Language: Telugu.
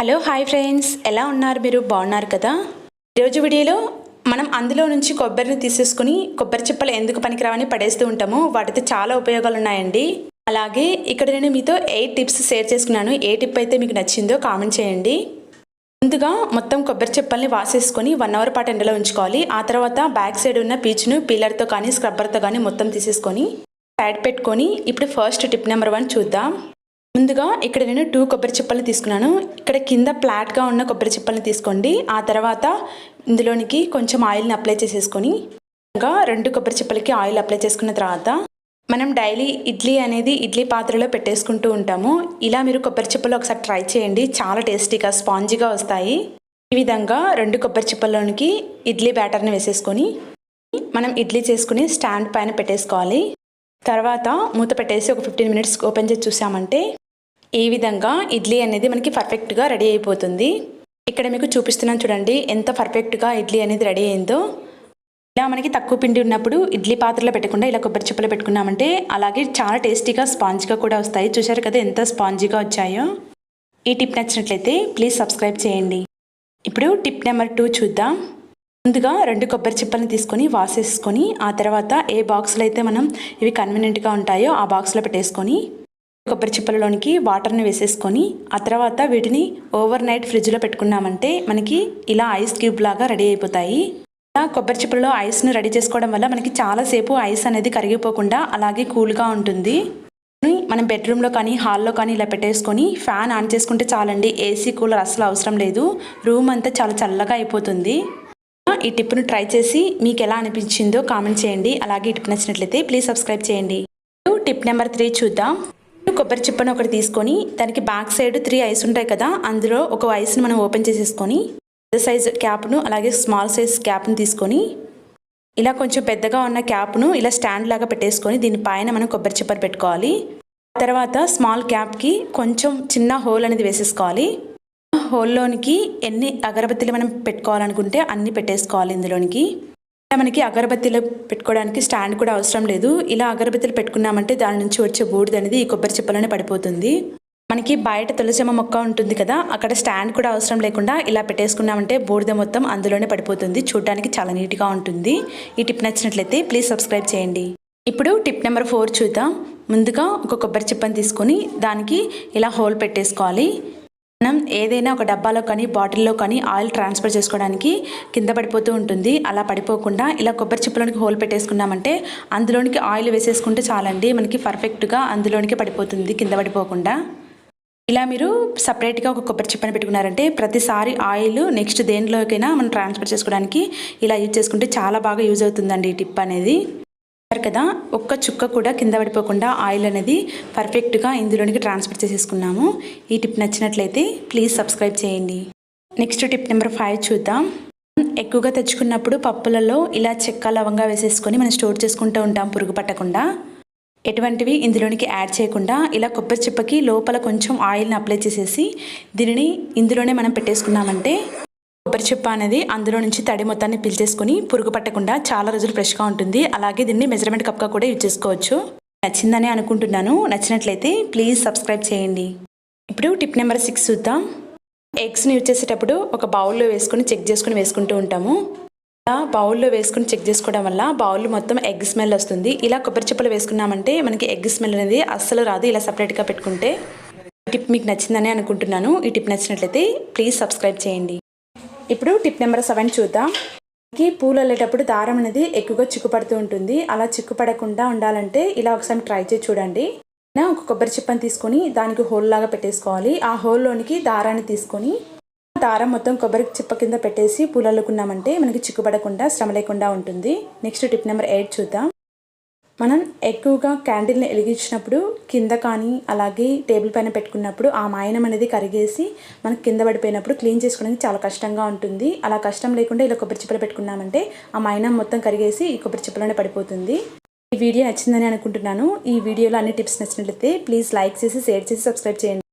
Hello hi friends. ఎలా ఉన్నారు మీరు? బాగున్నారు కదా? ఈరోజు వీడియోలో మనం అందులో నుంచి కొబ్బరిని తీసేసుకుని కొబ్బరి చిప్పలు ఎందుకు పనికిరావని పడేస్తూ ఉంటాము వాటితో చాలా ఉపయోగాలు ఉన్నాయండి అలాగే ఇక్కడ నేను మీతో ఎయిట్ టిప్స్ షేర్ చేసుకున్నాను ఏ టిప్ అయితే మీకు నచ్చిందో కామెంట్ చేయండి. ముందుగా మొత్తం కొబ్బరి చిప్పల్ని వాసేసుకొని వన్ అవర్ పాటు ఎండలో ఉంచుకోవాలి. ఆ తర్వాత బ్యాక్ సైడ్ ఉన్న పీచును పీలర్తో కానీ స్క్రబ్బర్తో కానీ మొత్తం తీసేసుకొని సైడ్ పెట్టుకొని ఇప్పుడు ఫస్ట్ టిప్ నెంబర్ వన్ చూద్దాం. ముందుగా ఇక్కడ నేను టూ కొబ్బరి చిప్పలను తీసుకున్నాను. ఇక్కడ కింద ఫ్లాట్గా ఉన్న కొబ్బరి చిప్పలను తీసుకోండి. ఆ తర్వాత ఇందులోనికి కొంచెం ఆయిల్ని అప్లై చేసేసుకొని ఇంకా రెండు కొబ్బరి చిప్పలకి ఆయిల్ అప్లై చేసుకున్న తర్వాత మనం డైలీ ఇడ్లీ అనేది ఇడ్లీ పాత్రలో పెట్టేసుకుంటూ ఉంటాము. ఇలా మీరు కొబ్బరి చిప్పలు ఒకసారి ట్రై చేయండి. చాలా టేస్టీగా స్పాంజీగా వస్తాయి. ఈ విధంగా రెండు కొబ్బరి చిప్పల్లోనికి ఇడ్లీ బ్యాటర్ని వేసేసుకొని మనం ఇడ్లీ చేసుకుని స్టాండ్ పైన పెట్టేసుకోవాలి. తర్వాత మూత పెట్టేసి ఒక ఫిఫ్టీన్ మినిట్స్ ఓపెన్ చేసి చూసామంటే ఈ విధంగా ఇడ్లీ అనేది మనకి పర్ఫెక్ట్గా రెడీ అయిపోతుంది. ఇక్కడ మీకు చూపిస్తున్నాను చూడండి ఎంత పర్ఫెక్ట్గా ఇడ్లీ అనేది రెడీ అయిందో. ఇలా మనకి తక్కువ పిండి ఉన్నప్పుడు ఇడ్లీ పాత్రలో పెట్టకుండా ఇలా కొబ్బరి చిప్పలు పెట్టుకున్నామంటే అలాగే చాలా టేస్టీగా స్పాంజ్గా కూడా వస్తాయి. చూసారు కదా ఎంత స్పాంజీగా వచ్చాయో. ఈ టిప్ నచ్చినట్లయితే ప్లీజ్ సబ్స్క్రైబ్ చేయండి. ఇప్పుడు టిప్ నెంబర్ టూ చూద్దాం. ముందుగా రెండు కొబ్బరి చిప్పల్ని తీసుకొని వాసేసుకొని ఆ తర్వాత ఏ బాక్స్లో అయితే మనం ఇవి కన్వీనియంట్గా ఉంటాయో ఆ బాక్స్లో పెట్టేసుకొని కొబ్బరి చిప్పలలోనికి వాటర్ని వేసేసుకొని ఆ తర్వాత వీటిని ఓవర్ నైట్ ఫ్రిడ్జ్లో పెట్టుకున్నామంటే మనకి ఇలా ఐస్ క్యూబ్ లాగా రెడీ అయిపోతాయి. ఇలా కొబ్బరి చిప్పలలో ఐస్ను రెడీ చేసుకోవడం వల్ల మనకి చాలాసేపు ఐస్ అనేది కరిగిపోకుండా అలాగే కూల్గా ఉంటుంది. మనం బెడ్రూమ్లో కానీ హాల్లో కానీ ఇలా పెట్టేసుకొని ఫ్యాన్ ఆన్ చేసుకుంటే చాలండి. ఏసీ కూలర్ అసలు అవసరం లేదు. రూమ్ అంతా చాలా చల్లగా అయిపోతుంది. ఈ టిప్ను ట్రై చేసి మీకు ఎలా అనిపించిందో కామెంట్ చేయండి. అలాగే ఈ టిప్ నచ్చినట్లయితే ప్లీజ్ సబ్స్క్రైబ్ చేయండి. టిప్ నెంబర్ త్రీ చూద్దాం. కొబ్బరి చిప్పను ఒకటి తీసుకొని దానికి బ్యాక్ సైడ్ త్రీ ఐస్ ఉంటాయి కదా అందులో ఒక ఐస్ని మనం ఓపెన్ చేసేసుకొని పెద్ద సైజ్ క్యాప్ను అలాగే స్మాల్ సైజ్ క్యాప్ను తీసుకొని ఇలా కొంచెం పెద్దగా ఉన్న క్యాప్ను ఇలా స్టాండ్ లాగా పెట్టేసుకొని దీనిపైన మనం కొబ్బరి చిప్పను పెట్టుకోవాలి. తర్వాత స్మాల్ క్యాప్కి కొంచెం చిన్న హోల్ అనేది వేసేసుకోవాలి. హోల్లోనికి ఎన్ని అగరబత్తులు మనం పెట్టుకోవాలనుకుంటే అన్నీ పెట్టేసుకోవాలి ఇందులోనికి. మనకి అగరబత్తీలు పెట్టుకోవడానికి స్టాండ్ కూడా అవసరం లేదు. ఇలా అగరబత్తీలు పెట్టుకున్నామంటే దాని నుంచి వచ్చే బూడిద అనేది ఈ కొబ్బరి చిప్పలోనే పడిపోతుంది. మనకి బయట తులసిమ మొక్క ఉంటుంది కదా అక్కడ స్టాండ్ కూడా అవసరం లేకుండా ఇలా పెట్టేసుకున్నామంటే బూడిద మొత్తం అందులోనే పడిపోతుంది. చూడడానికి చాలా నీట్గా ఉంటుంది. ఈ టిప్ నచ్చినట్లయితే ప్లీజ్ సబ్స్క్రైబ్ చేయండి. ఇప్పుడు టిప్ నెంబర్ ఫోర్ చూద్దాం. ముందుగా ఒక కొబ్బరి చిప్పని తీసుకొని దానికి ఇలా హోల్ పెట్టేసుకోవాలి. మనం ఏదైనా ఒక డబ్బాలో కానీ బాటిల్లో కానీ ఆయిల్ ట్రాన్స్ఫర్ చేసుకోవడానికి కింద పడిపోతూ ఉంటుంది. అలా పడిపోకుండా ఇలా కొబ్బరి చిప్పలోనికి హోల్ పెట్టేసుకున్నామంటే అందులోనికి ఆయిల్ వేసేసుకుంటే చాలండి. మనకి పర్ఫెక్ట్గా అందులోనికి పడిపోతుంది కింద పడిపోకుండా. ఇలా మీరు సపరేట్గా ఒక కొబ్బరి చిప్పని పెట్టుకున్నారంటే ప్రతిసారి ఆయిల్ నెక్స్ట్ దేనిలోకైనా మనం ట్రాన్స్ఫర్ చేసుకోవడానికి ఇలా యూజ్ చేసుకుంటే చాలా బాగా యూజ్ అవుతుందండి ఈ టిప్ అనేది. కదా ఒక్క చుక్క కూడా కింద పడిపోకుండా ఆయిల్ అనేది పర్ఫెక్ట్గా ఇందులోనికి ట్రాన్స్ఫర్ చేసేసుకున్నాము. ఈ టిప్ నచ్చినట్లయితే ప్లీజ్ సబ్స్క్రైబ్ చేయండి. నెక్స్ట్ టిప్ నెంబర్ ఫైవ్ చూద్దాం. ఎక్కువగా తెచ్చుకున్నప్పుడు పప్పులలో ఇలా చెక్క లవంగా వేసేసుకొని మనం స్టోర్ చేసుకుంటూ ఉంటాం పురుగు పట్టకుండా. ఎటువంటివి ఇందులోనికి యాడ్ చేయకుండా ఇలా కొబ్బరి చిప్పకి లోపల కొంచెం ఆయిల్ని అప్లై చేసేసి దీనిని ఇందులోనే మనం పెట్టేసుకున్నామంటే కొబ్బరి చిప్ప అనేది అందులో నుంచి తడి మొత్తాన్ని పిలిచేసుకుని పురుగు పట్టకుండా చాలా రోజులు ఫ్రెష్గా ఉంటుంది. అలాగే దీన్ని మెజర్మెంట్ కప్గా కూడా యూజ్ చేసుకోవచ్చు. నచ్చిందని అనుకుంటున్నాను. నచ్చినట్లయితే ప్లీజ్ సబ్స్క్రైబ్ చేయండి. ఇప్పుడు టిప్ నెంబర్ సిక్స్ చూద్దాం. ఎగ్స్ని యూజ్ చేసేటప్పుడు ఒక బౌల్లో వేసుకొని చెక్ చేసుకుని వేసుకుంటూ ఉంటాము. ఇలా బౌల్లో వేసుకుని చెక్ చేసుకోవడం వల్ల బౌల్ మొత్తం ఎగ్ స్మెల్ వస్తుంది. ఇలా కొబ్బరి చిప్పలు వేసుకున్నామంటే మనకి ఎగ్ స్మెల్ అనేది అస్సలు రాదు. ఇలా సపరేట్గా పెట్టుకుంటే. టిప్ మీకు నచ్చిందని అనుకుంటున్నాను. ఈ టిప్ నచ్చినట్లయితే ప్లీజ్ సబ్స్క్రైబ్ చేయండి. ఇప్పుడు టిప్ నెంబర్ సెవెన్ చూద్దాం. మనకి పూలు వెళ్ళేటప్పుడు దారం అనేది ఎక్కువగా చిక్కుపడుతూ ఉంటుంది. అలా చిక్కుపడకుండా ఉండాలంటే ఇలా ఒకసారి ట్రై చేసి చూడండి. ఒక కొబ్బరి చిప్పని తీసుకొని దానికి హోల్ లాగా పెట్టేసుకోవాలి. ఆ హోల్లోనికి దారాన్ని తీసుకొని దారం మొత్తం కొబ్బరి చిప్ప కింద పెట్టేసి పూలల్లుకున్నామంటే మనకి చిక్కుపడకుండా శ్రమ లేకుండా ఉంటుంది. నెక్స్ట్ టిప్ నెంబర్ ఎయిట్ చూద్దాం. మనం ఎక్కువగా క్యాండిల్ని వెలిగించినప్పుడు కింద కానీ అలాగే టేబుల్ పైన పెట్టుకున్నప్పుడు ఆ మాయనం అనేది కరిగేసి మనకు కింద పడిపోయినప్పుడు క్లీన్ చేసుకోవడానికి చాలా కష్టంగా ఉంటుంది. అలా కష్టం లేకుండా ఇలా కొబ్బరి చిప్పలు పెట్టుకున్నామంటే ఆ మాయనం మొత్తం కరిగేసి ఈ కొబ్బరి చిప్పలోనే పడిపోతుంది. ఈ వీడియో నచ్చిందని అనుకుంటున్నాను. ఈ వీడియోలో అన్ని టిప్స్ నచ్చినట్లయితే ప్లీజ్ లైక్ చేసి షేర్ చేసి సబ్స్క్రైబ్ చేయండి.